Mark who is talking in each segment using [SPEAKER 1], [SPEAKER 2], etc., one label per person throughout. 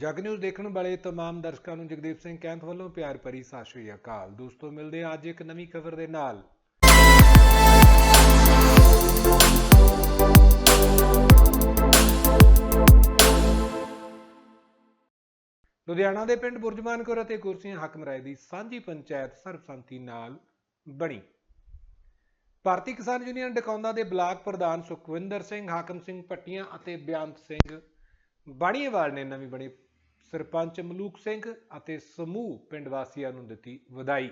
[SPEAKER 1] ਜਗ ਨਿਊਜ਼ ਦੇਖਣ ਵਾਲੇ ਤਮਾਮ ਦਰਸ਼ਕਾਂ ਨੂੰ ਜਗਦੀਪ ਸਿੰਘ ਕੈਂਥ ਵੱਲੋਂ ਪਿਆਰ ਭਰੀ ਸਤਿ ਸ਼੍ਰੀ ਅਕਾਲ। ਦੋਸਤੋ, ਮਿਲਦੇ ਹਾਂ ਅੱਜ ਇੱਕ ਨਵੀਂ ਖਬਰ ਦੇ ਨਾਲ। ਲੁਧਿਆਣਾ ਦੇ ਪਿੰਡ ਬੁਰਜਮਾਨਕੌਰ ਅਤੇ ਕੁਰਸੀਆਂ ਹਕਮ ਰਾਏ ਦੀ ਸਾਂਝੀ ਪੰਚਾਇਤ ਸਰਬਸੰਮਤੀ ਨਾਲ ਬਣੀ। ਭਾਰਤੀ ਕਿਸਾਨ ਯੂਨੀਅਨ ਡਕੌਂਦਾ ਦੇ ਬਲਾਕ ਪ੍ਰਧਾਨ ਸੁਖਵਿੰਦਰ ਸਿੰਘ, ਹਾਕਮ ਸਿੰਘ ਪੱਟੀਆਂ ਅਤੇ ਬਿਆੰਤ ਸਿੰਘ ਬਾਣੀਏਵਾਲ ਨੇ ਨਵੀਂ ਬਣੀ ਸਰਪੰਚ ਮਲੂਕ ਸਿੰਘ ਅਤੇ ਸਮੂਹ ਪਿੰਡ ਵਾਸੀਆਂ ਨੂੰ ਦਿੱਤੀ ਵਧਾਈ।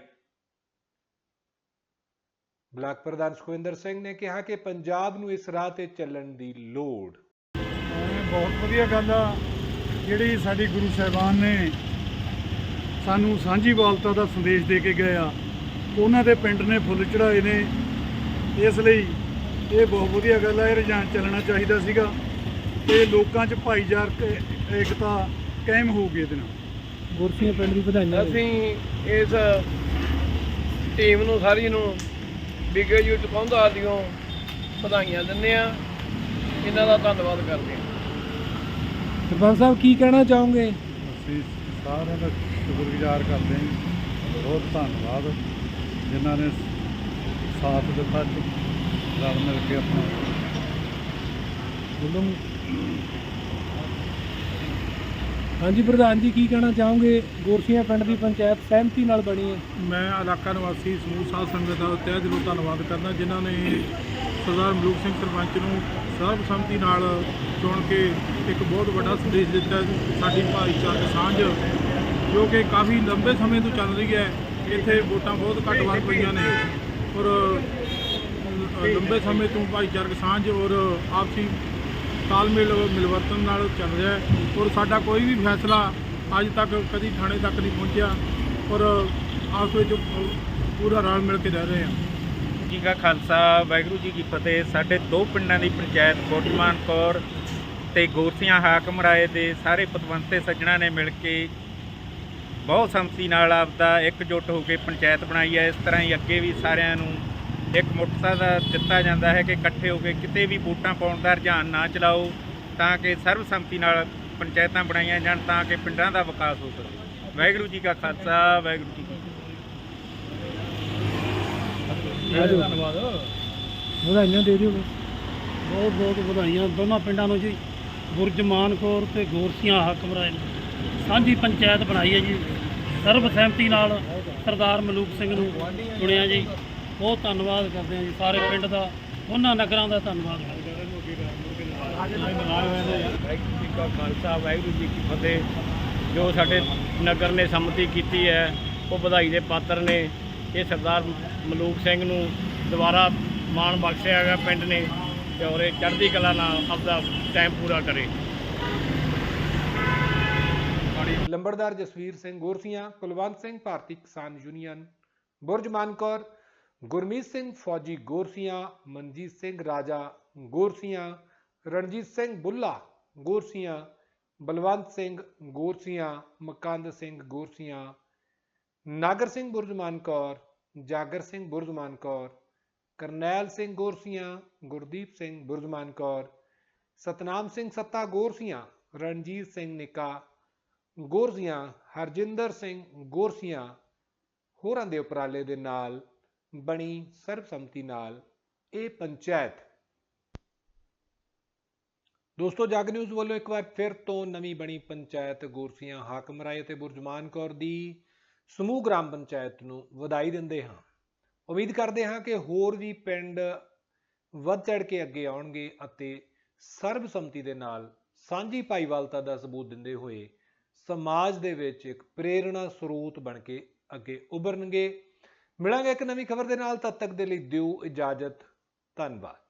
[SPEAKER 1] ਬਲਾਕ ਪ੍ਰਧਾਨ ਸੁਖਵਿੰਦਰ ਸਿੰਘ ਨੇ ਕਿਹਾ ਕਿ ਪੰਜਾਬ ਨੂੰ ਇਸ ਰਾਹ ਤੇ ਚੱਲਣ ਦੀ ਲੋੜ।
[SPEAKER 2] ਬਹੁਤ ਵਧੀਆ ਗੱਲ ਆ, ਜਿਹੜੀ ਸਾਡੀ ਗੁਰੂ ਸਾਹਿਬਾਨ ਨੇ ਸਾਨੂੰ ਸਾਂਝੀਵਾਲਤਾ ਦਾ ਸੰਦੇਸ਼ ਦੇ ਕੇ ਗਏ ਆ। ਉਹਨਾਂ ਦੇ ਪਿੰਡ ਨੇ ਫੁੱਲ ਚੜਾਏ ਨੇ। ਇਸ ਲਈ ਇਹ ਬਹੁਤ ਵਧੀਆ ਗੱਲ ਆ, ਇਹ ਰੁਝਾਨ ਚੱਲਣਾ ਚਾਹੀਦਾ ਸੀਗਾ। ਤੇ ਲੋਕਾਂ 'ਚ ਭਾਈਚਾਰਕ ਏਕਤਾ ਕਾਇਮ ਹੋਊਗੀ ਇਹਦੇ ਨਾਲ।
[SPEAKER 3] ਗੁਰਸੀਆਂ ਪਿੰਡ ਦੀ ਵਧਾਈਆਂ।
[SPEAKER 4] ਅਸੀਂ ਇਸ ਟੀਮ ਨੂੰ ਸਾਰੀ ਨੂੰ ਬਿਗੇਯੂ ਟਪਾਉਂਦਾ ਦਿਓ। ਵਧਾਈਆਂ ਦਿੰਦੇ ਆ ਇਹਨਾਂ ਦਾ ਧੰਨਵਾਦ ਕਰਦੇ ਹਾਂ।
[SPEAKER 3] ਸਰਪੰਚ ਸਾਹਿਬ ਕੀ ਕਹਿਣਾ ਚਾਹੋਗੇ?
[SPEAKER 2] ਅਸੀਂ ਸਾਰਿਆਂ ਦਾ ਸ਼ੁਕਰਗੁਜ਼ਾਰ ਕਰਦੇ ਹਾਂ ਬਹੁਤ ਧੰਨਵਾਦ। ਜਿਨ੍ਹਾਂ ਨੇ ਸਾਥ ਦਿੱਤਾ ਰਲ ਮਿਲ ਕੇ ਆਪਣਾ।
[SPEAKER 3] ਬੋਲੋ। ਹਾਂਜੀ, ਪ੍ਰਧਾਨ ਜੀ, ਕੀ ਕਹਿਣਾ ਚਾਹੋਗੇ? ਗੁਰਸੀਆਂ ਪਿੰਡ ਦੀ ਪੰਚਾਇਤ ਸਹਿਮਤੀ ਨਾਲ ਬਣੀ ਹੈ।
[SPEAKER 5] ਮੈਂ ਇਲਾਕਾ ਨਿਵਾਸੀ ਸਮੂਹ ਸਾਧ ਸੰਗਤ ਦਾ ਤਹਿ ਦਿਲੋਂ ਧੰਨਵਾਦ ਕਰਦਾ, ਜਿਨ੍ਹਾਂ ਨੇ ਸਰਦਾਰ ਮਲੂਕ ਸਿੰਘ ਸਰਪੰਚ ਨੂੰ ਸਰਬਸੰਮਤੀ ਨਾਲ ਚੁਣ ਕੇ ਇੱਕ ਬਹੁਤ ਵੱਡਾ ਸੰਦੇਸ਼ ਦਿੱਤਾ ਸਾਡੀ ਭਾਈਚਾਰਕ ਸਾਂਝ, ਜੋ ਕਿ ਕਾਫੀ ਲੰਬੇ ਸਮੇਂ ਤੋਂ ਚੱਲ ਰਹੀ ਹੈ। ਇੱਥੇ ਵੋਟਾਂ ਬਹੁਤ ਘੱਟ ਵਾਰ ਪਈਆਂ ਨੇ ਔਰ ਲੰਬੇ ਸਮੇਂ ਤੋਂ ਭਾਈਚਾਰਕ ਸਾਂਝ ਔਰ ਆਪਸੀ ਤਾਲਮੇਲ ਮਿਲਵਰਤਨ ਨਾਲ ਚੱਲ ਰਿਹਾ ਹੈ ਔਰ ਸਾਡਾ ਕੋਈ ਵੀ ਫੈਸਲਾ ਅੱਜ ਤੱਕ ਕਦੀ ਥਾਣੇ ਤੱਕ ਨਹੀਂ ਪਹੁੰਚਿਆ ਔਰ ਆਪਸ ਵਿੱਚ ਪੂਰਾ ਰਲ ਮਿਲ ਕੇ ਰਹਿ ਰਹੇ ਹਾਂ।
[SPEAKER 6] ਜੀ ਕਾ ਖਾਲਸਾ, ਵਾਹਿਗੁਰੂ ਜੀ ਕੀ ਫਤਿਹ। ਸਾਡੇ ਦੋ ਪਿੰਡਾਂ ਦੀ ਪੰਚਾਇਤ ਕੋਟਮਾਨ ਕੌਰ ਤੇ ਗੋਰਸੀਆਂ ਹਾਕਮ ਰਾਏ ਦੇ ਸਾਰੇ ਪਤਵੰਤੇ ਸੱਜਣਾ ਨੇ ਮਿਲ ਕੇ ਬਹੁਤ ਸੰਮਤੀ ਨਾਲ ਆਪਦਾ ਇਕਜੁੱਟ ਹੋ ਕੇ ਪੰਚਾਇਤ ਬਣਾਈ ਹੈ। ਇਸ ਤਰ੍ਹਾਂ ਹੀ ਅੱਗੇ ਵੀ ਸਾਰਿਆਂ ਨੂੰ ਇੱਕ ਮੁੱਠਤਾ ਦਾ ਦਿੱਤਾ ਜਾਂਦਾ ਹੈ ਕਿ ਇਕੱਠੇ ਹੋ ਕੇ ਕਿਤੇ ਵੀ ਵੋਟਾਂ ਪਾਉਣ ਦਾ ਰੁਝਾਨ ਨਾ ਚਲਾਓ, ਤਾਂ ਕਿ ਸਰਬਸੰਮਤੀ ਨਾਲ ਪੰਚਾਇਤਾਂ ਬਣਾਈਆਂ ਜਾਣ, ਤਾਂ ਕਿ ਪਿੰਡਾਂ ਦਾ ਵਿਕਾਸ ਹੋ ਸਕੇ। ਵਾਹਿਗੁਰੂ ਜੀ ਕਾ ਖਾਲਸਾ, ਵਾਹਿਗੁਰੂ ਜੀ ਕੀ ਫਤਿਹ।
[SPEAKER 3] ਧੰਨਵਾਦ ਵਧਾਈਆਂ ਦੇ ਦਿਓ।
[SPEAKER 7] ਬਹੁਤ ਬਹੁਤ ਵਧਾਈਆਂ ਦੋਨਾਂ ਪਿੰਡਾਂ ਨੂੰ ਜੀ। ਗੁਰਜਮਾਨ ਕੌਰ ਤੇ ਗੋਰਸੀਆਂ ਹਾਕਮ ਰਾਏ ਨੇ। ਸਾਂਝੀ ਪੰਚਾਇਤ ਬਣਾਈ ਹੈ ਜੀ। ਸਰਬ ਸਹਿਮਤੀ ਨਾਲ ਸਰਦਾਰ ਮਲੂਕ ਸਿੰਘ ਨੂੰ ਚੁਣਿਆ ਜੀ। ਬਹੁਤ ਧੰਨਵਾਦ ਕਰਦੇ ਹਾਂ ਜੀ ਸਾਰੇ ਪਿੰਡ ਦਾ ਉਹਨਾਂ ਨਗਰਾਂ ਦਾ ਧੰਨਵਾਦ। ਕਰਦੇ
[SPEAKER 4] ਵਾਹਿਗੁਰੂ ਜੀ ਕਾ ਖਾਲਸਾ ਵਾਹਿਗੁਰੂ ਜੀ ਕੀ ਫਤਿਹ ਜੋ ਸਾਡੇ ਨਗਰ ਨੇ ਸੰਮਤੀ ਕੀਤੀ ਹੈ ਉਹ ਵਧਾਈ ਦੇ ਪਾਤਰ ਨੇ। ਇਹ ਸਰਦਾਰ ਮਲੂਕ ਸਿੰਘ ਨੂੰ ਦੁਬਾਰਾ ਮਾਣ ਬਖਸ਼ਿਆ ਗਿਆ ਪਿੰਡ ਨੇ ਤੇ ਔਰ ਇਹ ਚੜ੍ਹਦੀ ਕਲਾ ਨਾਲ ਆਪਦਾ ਟਾਈਮ ਪੂਰਾ ਕਰੇ।
[SPEAKER 1] ਲੰਬੜਦਾਰ ਜਸਵੀਰ ਸਿੰਘ ਗੋਰਸੀਆਂ ਕੁਲਵੰਤ ਸਿੰਘ ਭਾਰਤੀ ਕਿਸਾਨ ਯੂਨੀਅਨ ਬੁਰਜਮਾਨ ਕੌਰ ਗੁਰਮੀਤ ਸਿੰਘ ਫੌਜੀ ਗੋਰਸੀਆਂ ਮਨਜੀਤ ਸਿੰਘ ਰਾਜਾ ਗੋਰਸੀਆਂ ਰਣਜੀਤ ਸਿੰਘ ਬੁੱਲਾ ਗੋਰਸੀਆਂ ਬਲਵੰਤ ਸਿੰਘ ਗੋਰਸੀਆਂ ਮਕੰਦ ਸਿੰਘ ਗੋਰਸੀਆਂ ਨਾਗਰ ਸਿੰਘ ਬੁਰਜਮਾਨ ਕੌਰ, ਜਾਗਰ ਸਿੰਘ ਬੁਰਜਮਾਨ ਕੌਰ, ਕਰਨੈਲ ਸਿੰਘ ਗੋਰਸੀਆਂ ਗੁਰਦੀਪ ਸਿੰਘ ਬੁਰਜਮਾਨ ਕੌਰ, ਸਤਨਾਮ ਸਿੰਘ ਸੱਤਾ ਗੋਰਸੀਆਂ ਰਣਜੀਤ ਸਿੰਘ ਨਿੱਕਾ ਗੋਰਸੀਆਂ ਹਰਜਿੰਦਰ ਸਿੰਘ ਗੋਰਸੀਆਂ ਹੋਰਾਂ ਦੇ ਉਪਰਾਲੇ ਦੇ ਨਾਲ ਬਣੀ ਸਰਬਸੰਮਤੀ ਨਾਲ ਇਹ ਪੰਚਾਇਤ। ਦੋਸਤੋ, ਜਗ ਨਿਊਜ਼ ਵੱਲੋਂ ਇੱਕ ਵਾਰ ਫਿਰ ਤੋਂ ਨਵੀਂ ਬਣੀ ਪੰਚਾਇਤ ਗੋਰਸੀਆਂ ਹਾਕਮ ਰਾਏ ਅਤੇ ਬੁਰਜਮਾਨ ਕੌਰ ਦੀ ਸਮੂਹ ਗ੍ਰਾਮ ਪੰਚਾਇਤ ਨੂੰ ਵਧਾਈ ਦਿੰਦੇ ਹਾਂ। ਉਮੀਦ ਕਰਦੇ ਹਾਂ ਕਿ ਹੋਰ ਵੀ ਪਿੰਡ ਵੱਧ ਚੜ ਕੇ ਅੱਗੇ ਆਉਣਗੇ ਅਤੇ ਸਰਬਸੰਮਤੀ ਦੇ ਨਾਲ ਸਾਂਝੀ ਭਾਈਵਾਲਤਾ ਦਾ ਸਬੂਤ ਦਿੰਦੇ ਹੋਏ ਸਮਾਜ ਦੇ ਵਿੱਚ ਇੱਕ ਪ੍ਰੇਰਣਾ ਸਰੋਤ ਬਣ ਕੇ ਅੱਗੇ ਉਭਰਨਗੇ। ਮਿਲਾਂਗੇ ਇੱਕ ਨਵੀਂ ਖਬਰ ਦੇ ਨਾਲ ਤਦ ਤੱਕ ਦੇ ਲਈ ਦਿਓ ਇਜਾਜ਼ਤ ਧੰਨਵਾਦ।